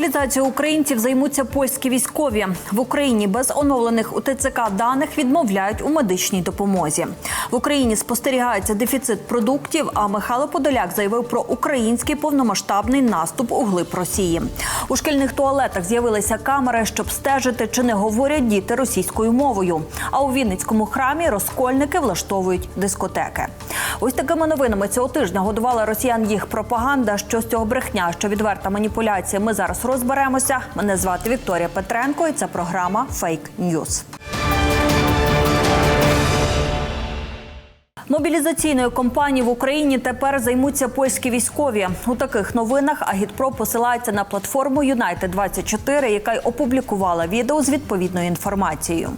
Мобілізацією українців займуться польські військові в Україні. Без оновлених у ТЦК даних відмовляють у медичній допомозі. В Україні спостерігається дефіцит продуктів. А Михайло Подоляк заявив про український повномасштабний наступ у глиб Росії. У шкільних туалетах з'явилися камери, щоб стежити, чи не говорять діти російською мовою. А у Вінницькому храмі розкольники влаштовують дискотеки. Ось такими новинами цього тижня годувала росіян їх пропаганда. Що з цього брехня, що відверта маніпуляція. Ми зараз розберемося. Мене звати Вікторія Петренко, і це програма Фейк Ньюз. Мобілізаційною кампанією в Україні тепер займуться польські військові. У таких новинах Агітпро посилається на платформу Юнайте 24 яка й опублікувала відео з відповідною інформацією.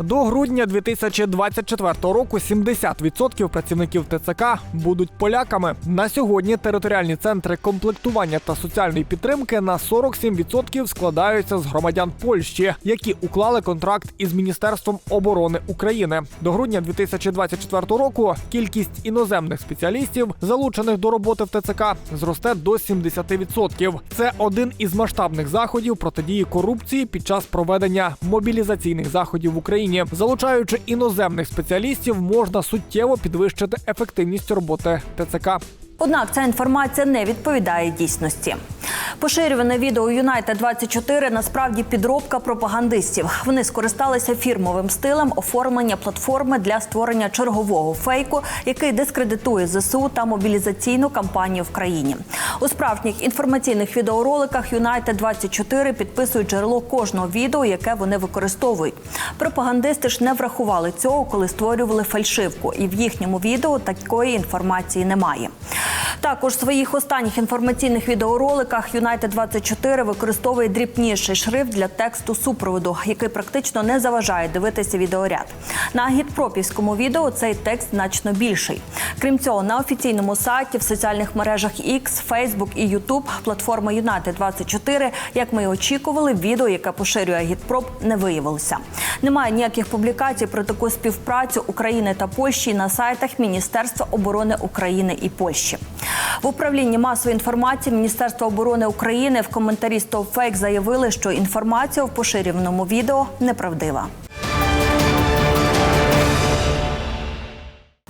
До грудня 2024 року 70% працівників ТЦК будуть поляками. На сьогодні територіальні центри комплектування та соціальної підтримки на 47% складаються з громадян Польщі, які уклали контракт із Міністерством оборони України. До грудня 2024 року кількість іноземних спеціалістів, залучених до роботи в ТЦК, зросте до 70%. Це один із масштабних заходів протидії корупції під час проведення мобілізаційних заходів в Україні. Залучаючи іноземних спеціалістів, можна суттєво підвищити ефективність роботи ТЦК. Однак ця інформація не відповідає дійсності. Поширюване відео Юнайтед 24 насправді підробка пропагандистів. Вони скористалися фірмовим стилем оформлення платформи для створення чергового фейку, який дискредитує ЗСУ та мобілізаційну кампанію в країні. У справжніх інформаційних відеороликах Юнайтед 24 підписують джерело кожного відео, яке вони використовують. Пропагандисти ж не врахували цього, коли створювали фальшивку, і в їхньому відео такої інформації немає. Також в своїх останніх інформаційних відеороликах Юнайтед 24 використовує дрібніший шрифт для тексту супроводу, який практично не заважає дивитися відеоряд. На агітпропівському відео цей текст значно більший. Крім цього, на офіційному сайті в соціальних мережах X, Facebook і YouTube платформи Юнайтед 24 як ми і очікували, відео, яке поширює агітпроп, не виявилося. Немає ніяких публікацій про таку співпрацю України та Польщі на сайтах Міністерства оборони України і Польщі. В управлінні масової інформації Міністерства оборони України в коментарі «Стопфейк» заявили, що інформація в поширюваному відео неправдива.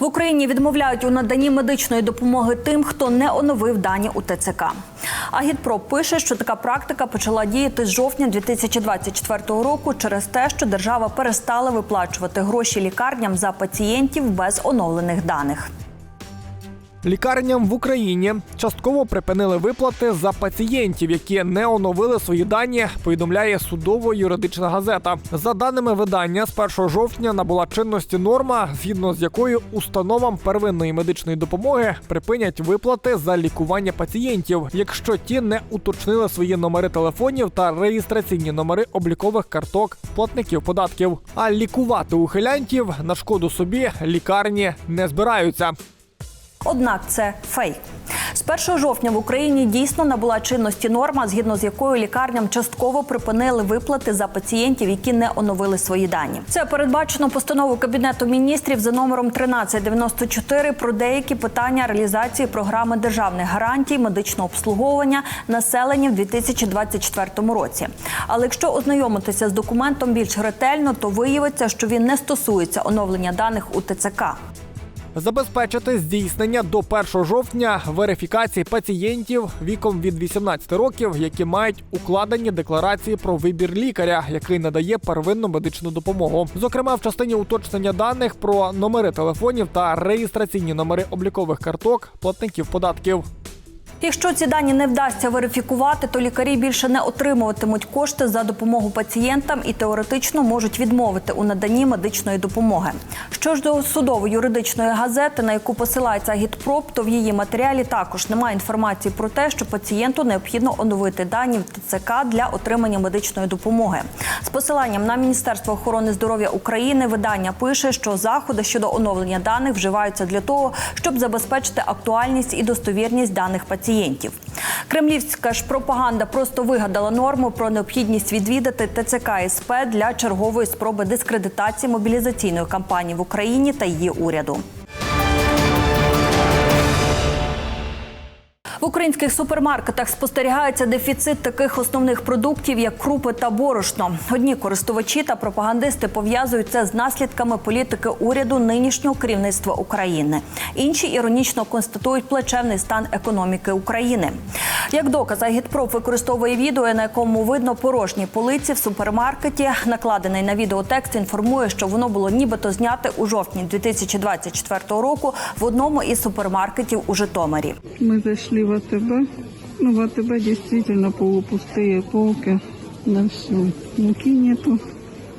В Україні відмовляють у наданні медичної допомоги тим, хто не оновив дані у ТЦК. Агітпро пише, що така практика почала діяти з жовтня 2024 року через те, що держава перестала виплачувати гроші лікарням за пацієнтів без оновлених даних. Лікарням в Україні частково припинили виплати за пацієнтів, які не оновили свої дані. Повідомляє судово-юридична газета. За даними видання, з 1 жовтня набула чинності норма, згідно з якою установам первинної медичної допомоги припинять виплати за лікування пацієнтів, якщо ті не уточнили свої номери телефонів та реєстраційні номери облікових карток платників податків. А лікувати ухилянтів на шкоду собі лікарні не збираються. Однак це фейк. З 1 жовтня в Україні дійсно набула чинності норма, згідно з якою лікарням частково припинили виплати за пацієнтів, які не оновили свої дані. Це передбачено постановою кабінету міністрів за номером 1394 про деякі питання реалізації програми державних гарантій медичного обслуговування населення в 2024 році. Але якщо ознайомитися з документом більш ретельно, то виявиться, що він не стосується оновлення даних у ТЦК. Забезпечити здійснення до 1 жовтня верифікації пацієнтів віком від 18 років, які мають укладені декларації про вибір лікаря, який надає первинну медичну допомогу. Зокрема, в частині уточнення даних про номери телефонів та реєстраційні номери облікових карток платників податків. Якщо ці дані не вдасться верифікувати, то лікарі більше не отримуватимуть кошти за допомогу пацієнтам і теоретично можуть відмовити у наданні медичної допомоги. Що ж до судово-юридичної газети, на яку посилається агітпроп, то в її матеріалі також немає інформації про те, що пацієнту необхідно оновити дані в ТЦК для отримання медичної допомоги. З посиланням на Міністерство охорони здоров'я України видання пише, що заходи щодо оновлення даних вживаються для того, щоб забезпечити актуальність і достовірність даних пацієнтів. Кремлівська ж пропаганда просто вигадала норму про необхідність відвідати ТЦК СП для чергової спроби дискредитації мобілізаційної кампанії в Україні та її уряду. Українських супермаркетах спостерігається дефіцит таких основних продуктів, як крупи та борошно. Одні користувачі та пропагандисти пов'язують це з наслідками політики уряду нинішнього керівництва України. Інші іронічно констатують плачевний стан економіки України. Як доказ, Агітпроп використовує відео, на якому видно порожні полиці в супермаркеті. Накладений на відео текст інформує, що воно було нібито зняте у жовтні 2024 року в одному із супермаркетів у Житомирі. Мы зашли в АТБ. Ну, в АТБ действительно полупустые полки на все. Муки нету,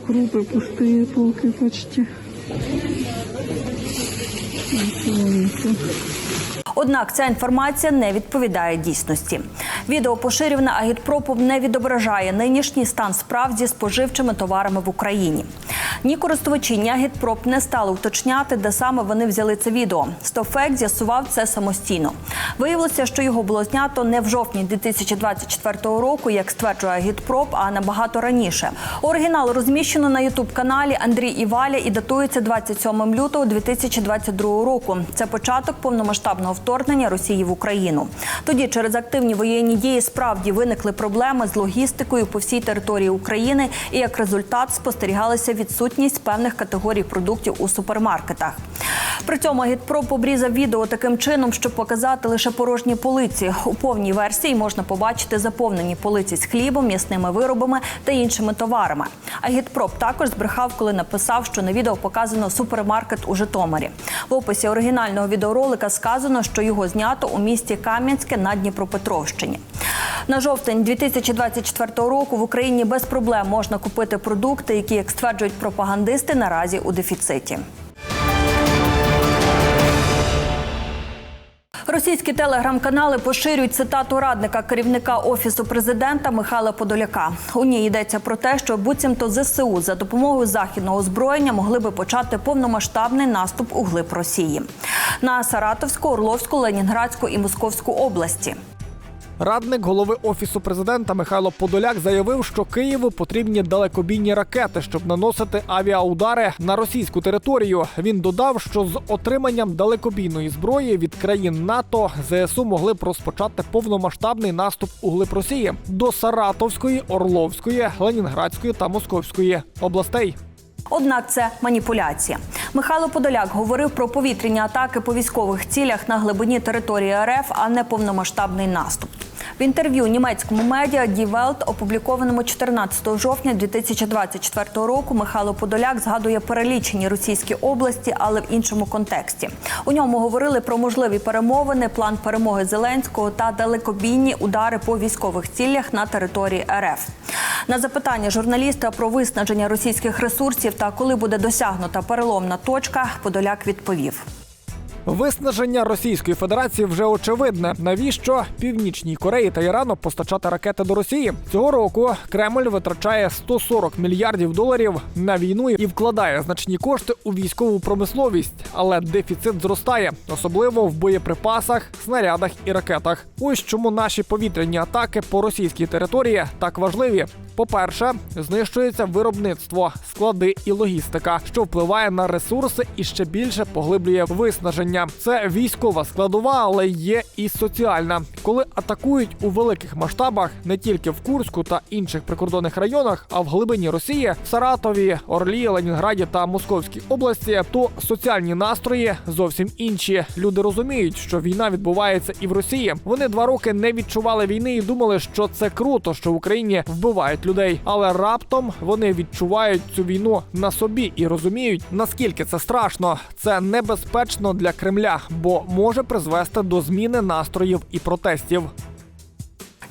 крупы пустые полки почти. Ничего нету. Однак ця інформація не відповідає дійсності. Відео поширюване агітпропом не відображає нинішній стан справ зі споживчими товарами в Україні. Ні користувачі, ні агітпроп не стали уточняти, де саме вони взяли це відео. Стофек з'ясував це самостійно. Виявилося, що його було знято не в жовтні 2024 року, як стверджує агітпроп, а набагато раніше. Оригінал розміщено на ютуб каналі Андрій Іваля і датується 27 лютого 2022 року. Це початок повномасштабного вторгнення Росії в Україну. Тоді через активні воєнні дії справді виникли проблеми з логістикою по всій території України, і як результат спостерігалася відсутність певних категорій продуктів у супермаркетах. При цьому Гідпро обрізав відео таким чином, щоб показати лише порожні полиці. У повній версії можна побачити заповнені полиці з хлібом, м'ясними виробами та іншими товарами. Агітпроп також збрехав, коли написав, що на відео показано супермаркет у Житомирі. В описі оригінального відеоролика сказано, що його знято у місті Кам'янське на Дніпропетровщині. На жовтень 2024 року в Україні без проблем можна купити продукти, які, як стверджують пропагандисти, наразі у дефіциті. Російські телеграм-канали поширюють цитату радника керівника офісу президента Михайла Подоляка. У ній йдеться про те, що буцімто ЗСУ за допомогою західного озброєння могли би почати повномасштабний наступ у глиб Росії на Саратовську, Орловську, Ленінградську і Московську області. Радник голови офісу президента Михайло Подоляк заявив, що Києву потрібні далекобійні ракети, щоб наносити авіаудари на російську територію. Він додав, що з отриманням далекобійної зброї від країн НАТО ЗСУ могли б розпочати повномасштабний наступ у глиб Росії до Саратовської, Орловської, Ленінградської та Московської областей. Однак це маніпуляція. Михайло Подоляк говорив про повітряні атаки по військових цілях на глибині території РФ, а не повномасштабний наступ. В інтерв'ю німецькому медіа Die Welt, опублікованому 14 жовтня 2024 року, Михайло Подоляк згадує перелічені російські області, але в іншому контексті. У ньому говорили про можливі перемовини, план перемоги Зеленського та далекобійні удари по військових цілях на території РФ. На запитання журналіста про виснаження російських ресурсів та коли буде досягнута переломна точка, Подоляк відповів. Виснаження Російської Федерації вже очевидне. Навіщо північній Кореї та Ірану постачати ракети до Росії? Цього року Кремль витрачає 140 мільярдів доларів на війну і вкладає значні кошти у військову промисловість, але дефіцит зростає, особливо в боєприпасах, снарядах і ракетах. Ось чому наші повітряні атаки по російській території так важливі. По-перше, знищується виробництво, склади і логістика, що впливає на ресурси і ще більше поглиблює виснаження. Це військова складова, але є і соціальна. Коли атакують у великих масштабах не тільки в Курську та інших прикордонних районах, а в глибині Росії, в Саратові, Орлі, Ленінграді та Московській області, то соціальні настрої зовсім інші. Люди розуміють, що війна відбувається і в Росії. Вони два роки не відчували війни і думали, що це круто, що в Україні вбивають людей. Але раптом вони відчувають цю війну на собі і розуміють, наскільки це страшно. Це небезпечно для Кремля, бо може призвести до зміни настроїв і протестів.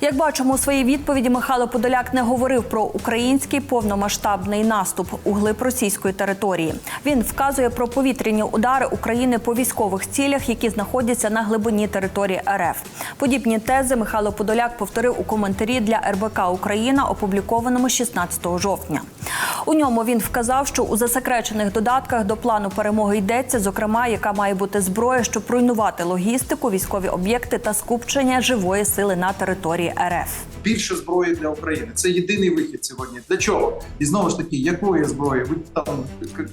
Як бачимо у своїй відповіді, Михайло Подоляк не говорив про український повномасштабний наступ у глиб російської території. Він вказує про повітряні удари України по військових цілях, які знаходяться на глибині території РФ. Подібні тези Михайло Подоляк повторив у коментарі для РБК Україна, опублікованому 16 жовтня. У ньому він вказав, що у засекречених додатках до плану перемоги йдеться, зокрема, яка має бути зброя, щоб руйнувати логістику, військові об'єкти та скупчення живої сили на території РФ. більше зброї для України. Це єдиний вихід сьогодні. Для чого? І знову ж таки, якої зброї? Ви там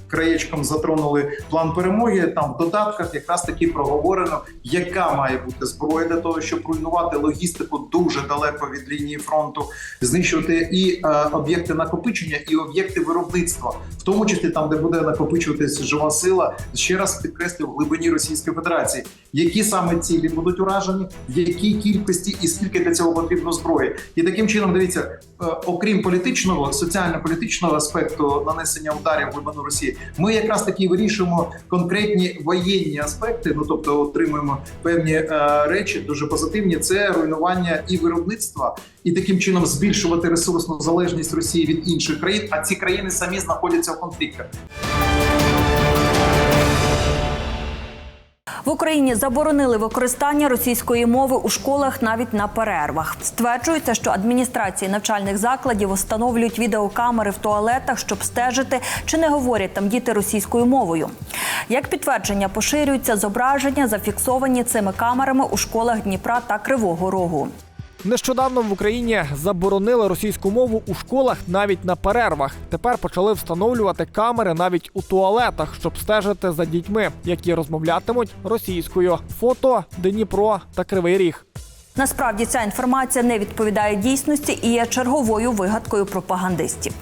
краєчком затронули план перемоги. Там в додатках якраз таки проговорено, яка має бути зброя для того, щоб руйнувати логістику дуже далеко від лінії фронту, знищувати і е, об'єкти накопичення, і об'єкти виробництва, в тому числі там, де буде накопичуватись жива сила. Ще раз підкреслю в глибині Російської Федерації. Які саме цілі будуть уражені, в якій кількості і скільки для цього потрібно зброї? І таким чином, дивіться, е, окрім політичного, соціально-політичного аспекту нанесення ударів в глибину Росії, ми якраз таки вирішуємо конкретні воєнні аспекти. Ну тобто, отримуємо певні е, речі дуже позитивні. Це руйнування і виробництва, і таким чином збільшувати ресурсну залежність Росії від інших країн. А ці країни самі знаходяться в конфліктах. В Україні заборонили використання російської мови у школах навіть на перервах. Стверджується, що адміністрації навчальних закладів встановлюють відеокамери в туалетах, щоб стежити, чи не говорять там діти російською мовою. Як підтвердження поширюються зображення, зафіксовані цими камерами у школах Дніпра та Кривого Рогу. Нещодавно в Україні заборонили російську мову у школах навіть на перервах. Тепер почали встановлювати камери навіть у туалетах, щоб стежити за дітьми, які розмовлятимуть російською. Фото Дніпро та Кривий Ріг. Насправді ця інформація не відповідає дійсності і є черговою вигадкою пропагандистів.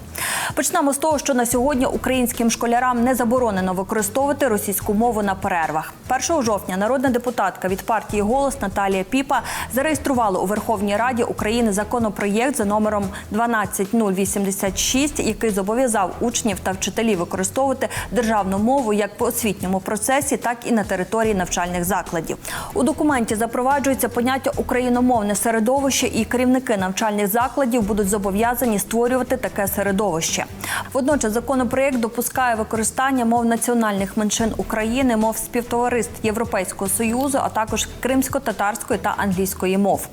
Почнемо з того, що на сьогодні українським школярам не заборонено використовувати російську мову на перервах. 1 жовтня народна депутатка від партії Голос Наталія Піпа зареєструвала у Верховній Раді України законопроєкт за номером 12086, який зобов'язав учнів та вчителів використовувати державну мову як по освітньому процесі, так і на території навчальних закладів. У документі запроваджується поняття україномовне середовище, і керівники навчальних закладів будуть зобов'язані створювати таке середовище. Водночас законопроєкт допускає використання мов національних меншин України, мов співтовариств Європейського союзу, а також кримсько-татарської та англійської мов.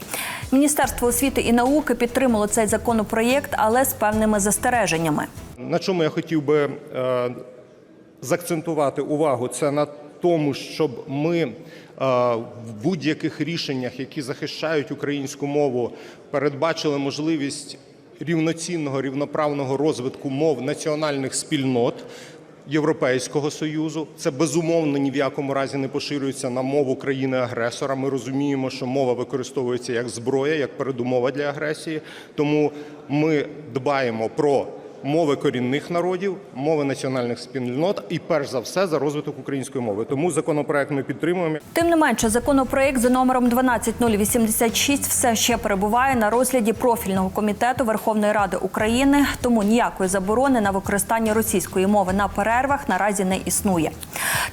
Міністерство освіти і науки підтримало цей законопроєкт, але з певними застереженнями. На чому я хотів би е, закцентувати увагу, це на тому, щоб ми е, в будь-яких рішеннях, які захищають українську мову, передбачили можливість рівноцінного рівноправного розвитку мов національних спільнот. Європейського союзу це безумовно ні в якому разі не поширюється на мову країни-агресора. Ми розуміємо, що мова використовується як зброя, як передумова для агресії. Тому ми дбаємо про мови корінних народів, мови національних спільнот і перш за все за розвиток української мови. Тому законопроект ми підтримуємо. Тим не менше, законопроєкт за номером 12086 все ще перебуває на розгляді профільного комітету Верховної Ради України, тому ніякої заборони на використання російської мови на перервах наразі не існує.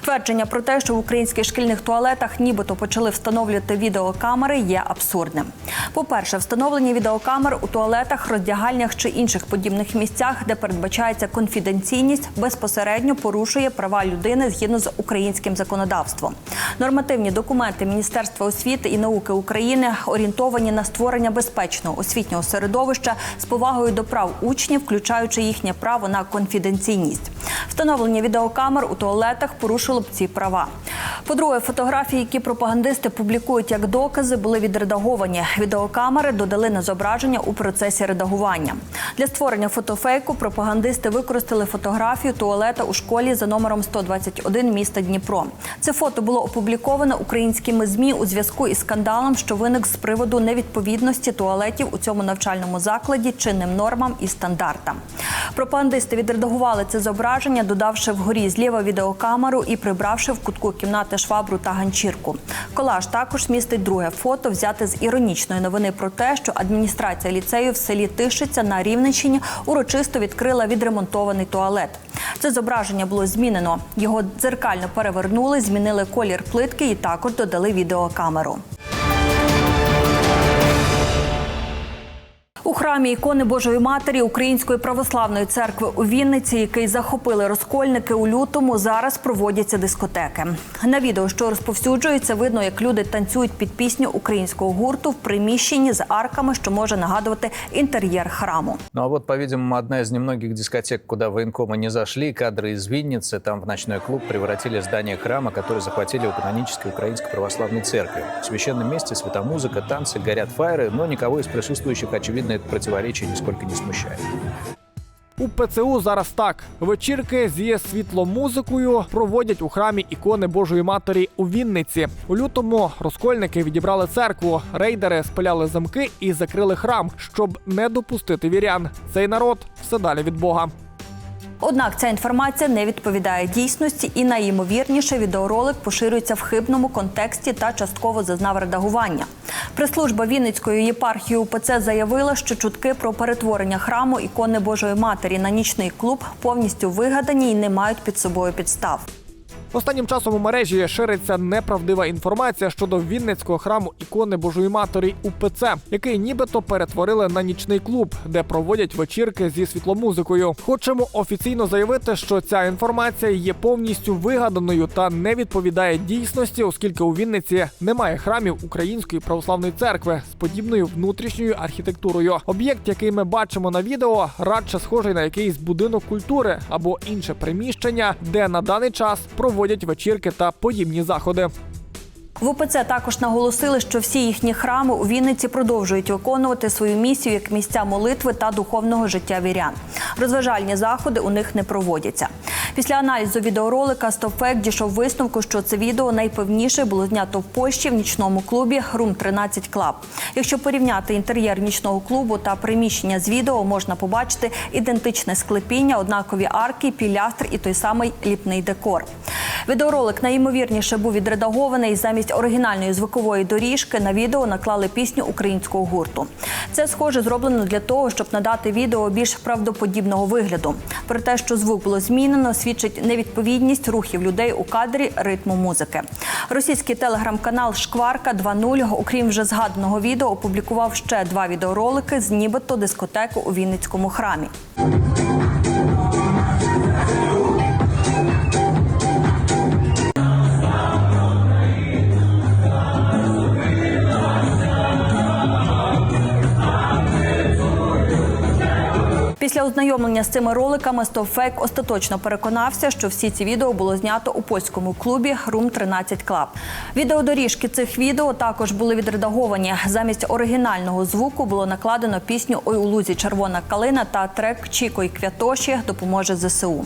Твердження про те, що в українських шкільних туалетах нібито почали встановлювати відеокамери, є абсурдним. По-перше, встановлення відеокамер у туалетах, роздягальнях чи інших подібних місцях, де передбачається конфіденційність, безпосередньо порушує права людини згідно з українським законодавством. Нормативні документи Міністерства освіти і науки України орієнтовані на створення безпечного освітнього середовища з повагою до прав учнів, включаючи їхнє право на конфіденційність. Встановлення відеокамер у туалетах порушило б ці права. По-друге, фотографії, які пропагандисти публікують як докази, були відредаговані. Відеокамери додали на зображення у процесі редагування. Для створення фотофейку пропагандисти використали фотографію туалета у школі за номером 121 міста Дніпро. Це фото було опубліковано українськими змі у зв'язку із скандалом, що виник з приводу невідповідності туалетів у цьому навчальному закладі чинним нормам і стандартам. Пропагандисти відредагували це зображення, додавши вгорі зліва відеокамеру і прибравши в кутку кімнати швабру та ганчірку. Колаж також містить друге фото, взяте з іронічної новини про те, що адміністрація ліцею в селі Тишиця на Рівненщині урочисто відкрила відремонтований туалет. Це зображення було змінено. Його дзеркально перевернули, змінили колір плитки і також додали відеокамеру. У храмі ікони Божої Матері Української православної церкви у Вінниці, який захопили розкольники у лютому, зараз проводяться дискотеки. На відео, що розповсюджується, видно, як люди танцюють під пісню українського гурту в приміщенні з арками, що може нагадувати інтер'єр храму. Ну а вот, по-видимому, одна из немногих дискотек, куда военкомы не зашли, кадры из Винницы. Там в ночной клуб превратили здание храма, который захватили у канонической Украинской Православной Церкви. В священном месте светомузыка, танцы, горят фаеры, но никого из присутствующих, очевидно, это противоречие нисколько не смущает. У ПЦУ зараз так: вечірки зі світломузикою проводять у храмі ікони Божої Матері у Вінниці. У лютому розкольники відібрали церкву, рейдери спиляли замки і закрили храм, щоб не допустити вірян. Цей народ все далі від Бога. Однак ця інформація не відповідає дійсності, і найімовірніше відеоролик поширюється в хибному контексті та частково зазнав редагування. Прес-служба Вінницької єпархії УПЦ заявила, що чутки про перетворення храму ікони Божої Матері на нічний клуб повністю вигадані і не мають під собою підстав. Останнім часом у мережі шириться неправдива інформація щодо Вінницького храму ікони Божої Матері УПЦ, який нібито перетворили на нічний клуб, де проводять вечірки зі світломузикою. Хочемо офіційно заявити, що ця інформація є повністю вигаданою та не відповідає дійсності, оскільки у Вінниці немає храмів Української православної церкви з подібною внутрішньою архітектурою. Об'єкт, який ми бачимо на відео, радше схожий на якийсь будинок культури або інше приміщення, де на даний час проводять вечірки та подібні заходи. В УПЦ також наголосили, що всі їхні храми у Вінниці продовжують виконувати свою місію як місця молитви та духовного життя вірян. Розважальні заходи у них не проводяться. Після аналізу відеоролика Стофек дійшов висновку, що це відео найпевніше було знято в Польщі в нічному клубі Room 13 Club. Якщо порівняти інтер'єр нічного клубу та приміщення з відео, можна побачити ідентичне склепіння, однакові арки, пілястр і той самий ліпний декор. Відеоролик найімовірніше був відредагований замість оригінальної звукової доріжки. На відео наклали пісню українського гурту. Це схоже зроблено для того, щоб надати відео більш правдоподібного вигляду. Про те, що звук було змінено, свідчить невідповідність рухів людей у кадрі ритму музики. Російський телеграм-канал Шкварка 2.0, окрім вже згаданого відео, опублікував ще два відеоролики з нібито дискотеку у Вінницькому храмі. Ознайомлення з цими роликами Стовфейк остаточно переконався, що всі ці відео було знято у польському клубі Room 13 Club. Відеодоріжки цих відео також були відредаговані. Замість оригінального звуку було накладено пісню Ой у лузі червона калина та трек Чіко й Квятоші допоможе ЗСУ.